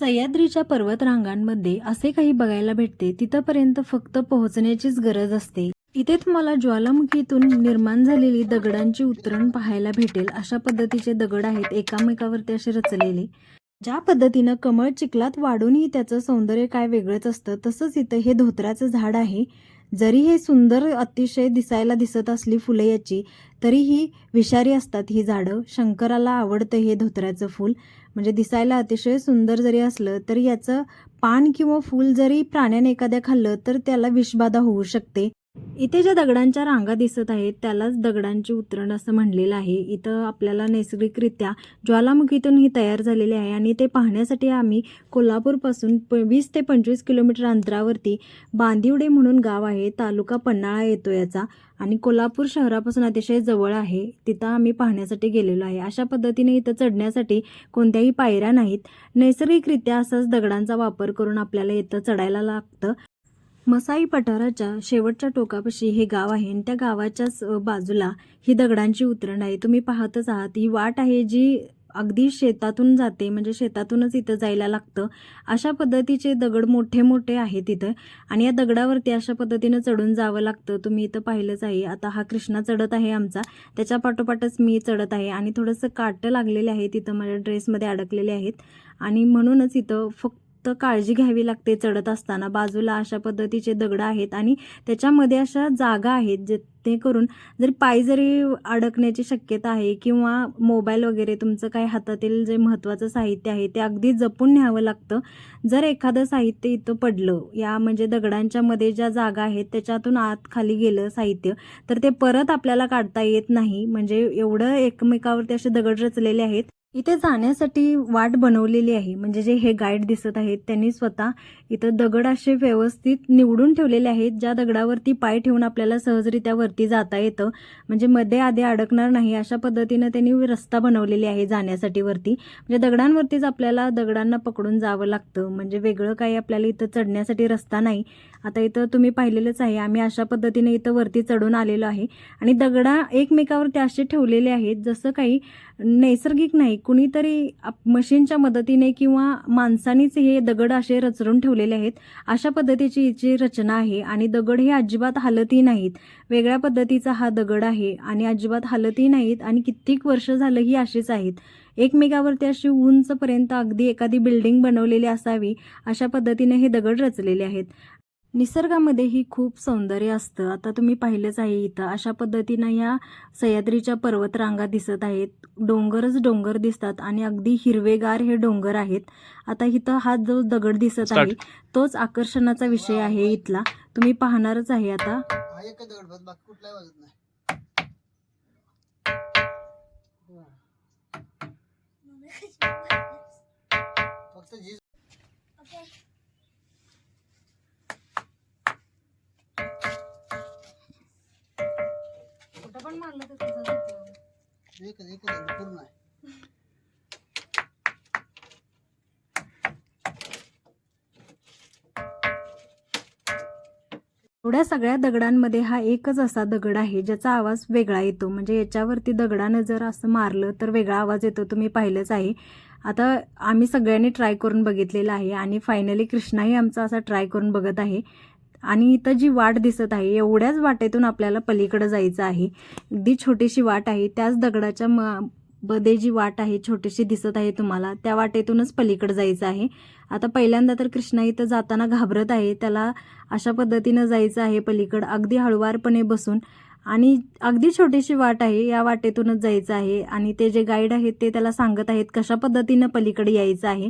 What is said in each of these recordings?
सह्याद्रीच्या पर्वतरांगांमध्ये असे काही बघायला भेटते. तिथपर्यंत फक्त पोहोचण्याचीच गरज असते. इथे तुम्हाला ज्वालामुखीतून निर्माण झालेली दगडांची उतरण पाहायला भेटेल. अशा पद्धतीचे दगड आहेत एकामेकावरती असे रचलेले. ज्या पद्धतीनं कमळ चिखलात वाढूनही त्याचं सौंदर्य काय वेगळंच असतं तसंच इथं हे धोत्राचं झाड आहे. जरी हे सुंदर अतिशय दिसायला दिसत असली फुलं याची तरीही विषारी असतात ही झाडं. शंकराला आवडतं हे धोत्र्याचं फूल. म्हणजे दिसायला अतिशय सुंदर जरी असलं तरी याचं पान किंवा फूल जरी प्राण्याने एखाद्या खाल्लं तर त्याला विषबाधा होऊ शकते. इथे ज्या दगडांच्या रांगा दिसत आहेत त्यालाच दगडांची उतरण असं म्हणलेलं आहे. इथं आपल्याला नैसर्गिकरित्या ज्वालामुखीतून ही तयार झालेली आहे आणि ते पाहण्यासाठी आम्ही कोल्हापूरपासून प वीस ते पंचवीस किलोमीटर अंतरावरती बांदिवडे म्हणून गाव आहे तालुका पन्हाळा येतो याचा. आणि कोल्हापूर शहरापासून अतिशय जवळ आहे तिथं आम्ही पाहण्यासाठी गेलेलो आहे. अशा पद्धतीने इथं चढण्यासाठी कोणत्याही पायऱ्या नाहीत. नैसर्गिकरित्या असाच दगडांचा वापर करून आपल्याला इथं चढायला लागतं. मसाई पठाराच्या शेवटच्या टोकापाशी हे गाव आहे आणि त्या गावाच्याच बाजूला ही दगडांची उतरण आहे. तुम्ही पाहतच आहात. ही वाट आहे जी अगदी शेतातून जाते म्हणजे शेतातूनच इथं जायला लागतं. अशा पद्धतीचे दगड मोठे मोठे आहेत इथं आणि या दगडावरती अशा पद्धतीनं चढून जावं लागतं. तुम्ही इथं पाहिलंच आहे. आता हा कृष्णा चढत आहे आमचा. त्याच्या पाठोपाठच मी चढत आहे आणि थोडंसं काटं लागलेले आहे तिथं माझ्या ड्रेसमध्ये अडकलेले आहेत आणि म्हणूनच इथं फक्त काळजी घ्यावी लागते चढत असताना. बाजूला अशा पद्धतीचे दगड आहेत आणि त्याच्यामध्ये अशा जागा आहेत जे ते करून जर पाय जरी अडकण्याची शक्यता आहे किंवा मोबाईल वगैरे तुमचं काय हातातील जे महत्त्वाचं साहित्य आहे ते अगदी जपून न्यावं लागतं. जर एखादं साहित्य इथं पडलं या म्हणजे दगडांच्या मध्ये ज्या जागा आहेत त्याच्यातून आत खाली गेलं साहित्य तर ते परत आपल्याला काढता येत नाही. म्हणजे एवढं एकमेकावरती असे दगड रचलेले आहेत. इथे जाण्यासाठी वाट बनवलेली आहे. म्हणजे जे हे गाईड दिसत आहेत त्यांनी स्वतः इथं दगड असे व्यवस्थित निवडून ठेवलेले आहेत ज्या दगडावरती पाय ठेवून आपल्याला सहजरित्या वरती जाता येतं. म्हणजे मध्ये आधी अडकणार नाही अशा पद्धतीनं त्यांनी रस्ता बनवलेली आहे जाण्यासाठी वरती. म्हणजे दगडांवरतीच आपल्याला दगडांना पकडून जावं लागतं. म्हणजे वेगळं काही आपल्याला इथं चढण्यासाठी रस्ता नाही. आता इथं तुम्ही पाहिलेलंच आहे आम्ही अशा पद्धतीने इथं वरती चढून आलेलो आहे. आणि दगडा एकमेकावरती असे ठेवलेले आहेत जसं काही नैसर्गिक नाही कुणीतरी आप- मशीनच्या मदतीने किंवा माणसानीच हे दगड असे रचरून ठेवलेले आहेत. अशा पद्धतीची हिची रचना आहे आणि दगड हे अजिबात हलतही नाहीत. वेगळ्या पद्धतीचा हा दगड आहे आणि अजिबात हलतही नाहीत आणि कित्येक वर्ष झालं ही अशीच आहेत. एकमेकावरती अशी उंचपर्यंत अगदी एखादी बिल्डिंग बनवलेली असावी अशा पद्धतीने हे दगड रचलेले आहेत. निसर्गामध्ये ही खूप सौंदर्य असतं. आता तुम्ही पाहिलंच आहे इथं अशा पद्धतीनं या सह्याद्रीच्या पर्वतरांगा दिसत आहेत. डोंगरच डोंगर दिसतात आणि अगदी हिरवेगार हे डोंगर आहेत. आता इथं हा जो दगड दिसत आहे तोच आकर्षणाचा विषय आहे इथला. तुम्ही पाहणारच आहे आता. हा एक दगड बस बाकी कुठलाही वाजत नाही. फक्त पण मारलं तर. एकच एकच पूर्ण आहे. एवढ्या सगळ्या दगडांमध्ये हा एकच असा दगड आहे ज्याचा आवाज वेगळा येतो. म्हणजे याच्यावरती दगडानं जर असं मारलं तर वेगळा आवाज येतो तुम्ही पाहिलंच आहे. आता आम्ही सगळ्यांनी ट्राय करून बघितलेला आहे आणि फायनली कृष्णाही आमचा असा ट्राय करून बघत आहे. आणि इथं जी वाट दिसत आहे एवढ्याच वाटेतून आपल्याला पलीकडे जायचं आहे. अगदी छोटीशी वाट आहे त्याच दगडाच्या म मध्ये जी वाट आहे छोटीशी दिसत आहे तुम्हाला त्या वाटेतूनच पलीकडे जायचं आहे. आता पहिल्यांदा तर कृष्णा इथं जाताना घाबरत आहे त्याला अशा पद्धतीनं जायचं आहे पलीकडं अगदी हळुवारपणे बसून. आणि अगदी छोटीशी वाट आहे या वाटेतूनच जायचं आहे. आणि ते जे गाईड आहेत ते त्याला सांगत आहेत कशा पद्धतीनं पलीकडे यायचं आहे.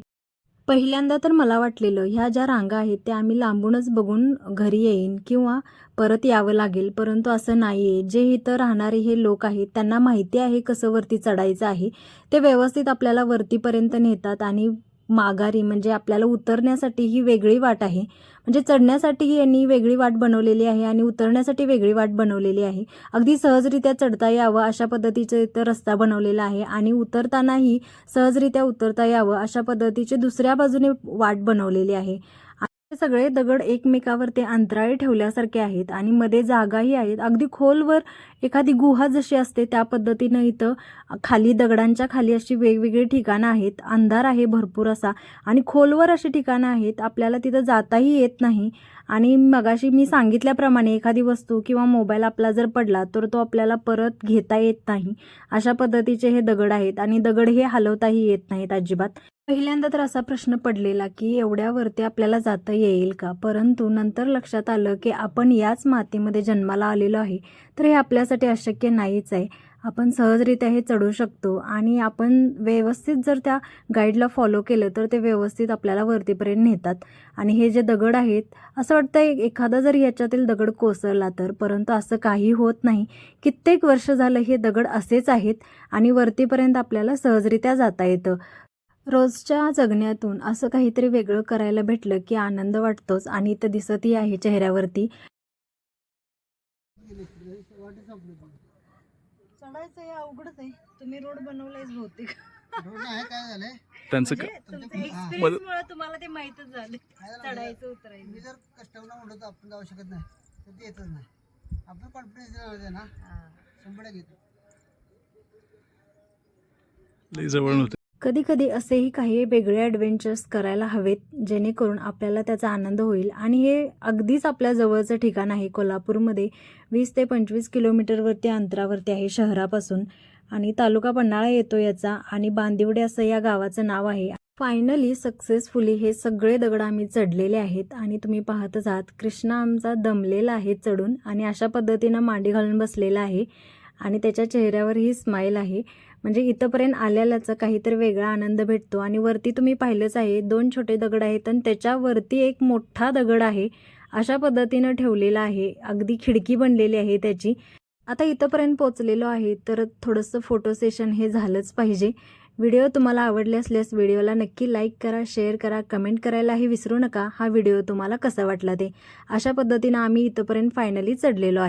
पहिल्यांदा तर मला वाटलेलं ह्या ज्या रांगा आहेत त्या आम्ही लांबूनच बघून घरी येईन किंवा परत यावं लागेल. परंतु असं नाही आहे जे इथं राहणारे हे लोक आहेत त्यांना माहिती आहे कसं वरती चढायचं आहे. ते व्यवस्थित आपल्याला वरतीपर्यंत नेतात आणि माघारी म्हणजे आपल्याला उतरण्यासाठी ही वेगळी वाट आहे. म्हणजे चढण्यासाठी यांनी वेगळी वाट बनवलेली आहे आणि उतरण्यासाठी वेगळी वाट बनवलेली आहे. अगदी सहजरित्या चढता यावं अशा पद्धतीचं इथं रस्ता बनवलेला आहे आणि उतरतानाही सहजरित्या उतरता यावं अशा पद्धतीचे दुसऱ्या बाजूने वाट बनवलेली आहे. हे सगळे दगड एकमेकावरती अंतराळी ठेवल्यासारखे आहेत आणि मध्ये जागाही आहेत. अगदी खोलवर एखादी गुहा जशी असते त्या पद्धतीनं इथं खाली दगडांच्या खाली अशी वेगवेगळी ठिकाणं आहेत. अंधार आहे भरपूर असा आणि खोलवर अशी ठिकाणं आहेत. आपल्याला तिथं जाताही येत नाही. आणि मगाशी मी सांगितल्याप्रमाणे एखादी वस्तू किंवा मोबाईल आपला जर पडला तर तो आपल्याला परत घेता येत नाही. अशा पद्धतीचे हे दगड आहेत आणि दगड हे हलवताही येत नाहीत अजिबात. पहिल्यांदा तर असा प्रश्न पडलेला की एवढ्यावरती आपल्याला जाता येईल का? परंतु नंतर लक्षात आलं की आपण याच मातीमध्ये जन्माला आलेलो आहे. तर हे आपल्यासाठी अशक्य नाहीच आहे. आपण सहजरित्या हे चढू शकतो आणि आपण व्यवस्थित जर त्या गाईडला फॉलो केलं तर ते व्यवस्थित आपल्याला वरतीपर्यंत नेतात. आणि हे जे दगड आहेत असं वाटतं एखादा जर याच्यातील दगड कोसळला तर परंतु असं काही होत नाही. कित्येक वर्ष झालं हे दगड असेच आहेत आणि वरतीपर्यंत आपल्याला सहजरित्या जाता येतं. रोजच्या जगण्यातून असं काहीतरी वेगळं करायला भेटलं की आनंद वाटतोच आणि इथं दिसतही आहे चेहऱ्यावरती. चढायचं हे अवघडच आहे. तुम्ही रोड बनवलायच बहुतेक. रोड नाही काय झालंय? त्यांचं क- हा. एक्सपिरियन्समुळे तुम्हाला ते माहीतच झालं. काय झालं चढायचं मी उतरायचं. जर कस्टमरला म्हणलं तर आपण जाऊ शकत नाही. तर ते येतच नाही. आपण कॉन्फिडन्स देणार ना? शंभर टक्के येतो. लई जवळ नव्हते. कधी कधी असेही काही वेगळे ॲडव्हेंचर्स करायला हवेत जेणेकरून आपल्याला त्याचा आनंद होईल. आणि हे अगदीच आपल्या जवळचं ठिकाण आहे कोल्हापूरमध्ये. वीस ते पंचवीस किलोमीटरवरती अंतरावरती आहे शहरापासून. आणि तालुका पन्हाळा येतो याचा आणि बांदिवडे असं या गावाचं नाव आहे. फायनली सक्सेसफुली हे सगळे दगड आम्ही चढलेले आहेत आणि तुम्ही पाहतच आहात कृष्णा आमचा दमलेला आहे चढून आणि अशा पद्धतीनं मांडी घालून बसलेला आहे. आणि त्याच्या चेहऱ्यावर ही स्माईल आहे. म्हणजे इथंपर्यंत आल्यालाचा काहीतरी वेगळा आनंद भेटतो. आणि वरती तुम्ही पाहिलंच आहे दोन छोटे दगड आहेत आणि त्याच्यावरती एक मोठा दगड आहे. अशा पद्धतीनं ठेवलेला आहे. अगदी खिडकी बनलेली आहे त्याची. आता इथंपर्यंत पोचलेलो आहे तर थोडंसं फोटो सेशन हे झालंच पाहिजे. व्हिडिओ तुम्हाला आवडले असल्यास व्हिडिओला नक्की लाईक करा शेअर करा कमेंट करायलाही विसरू नका. हा व्हिडिओ तुम्हाला कसा वाटला ते. अशा पद्धतीनं आम्ही इथंपर्यंत फायनली चढलेलो आहे.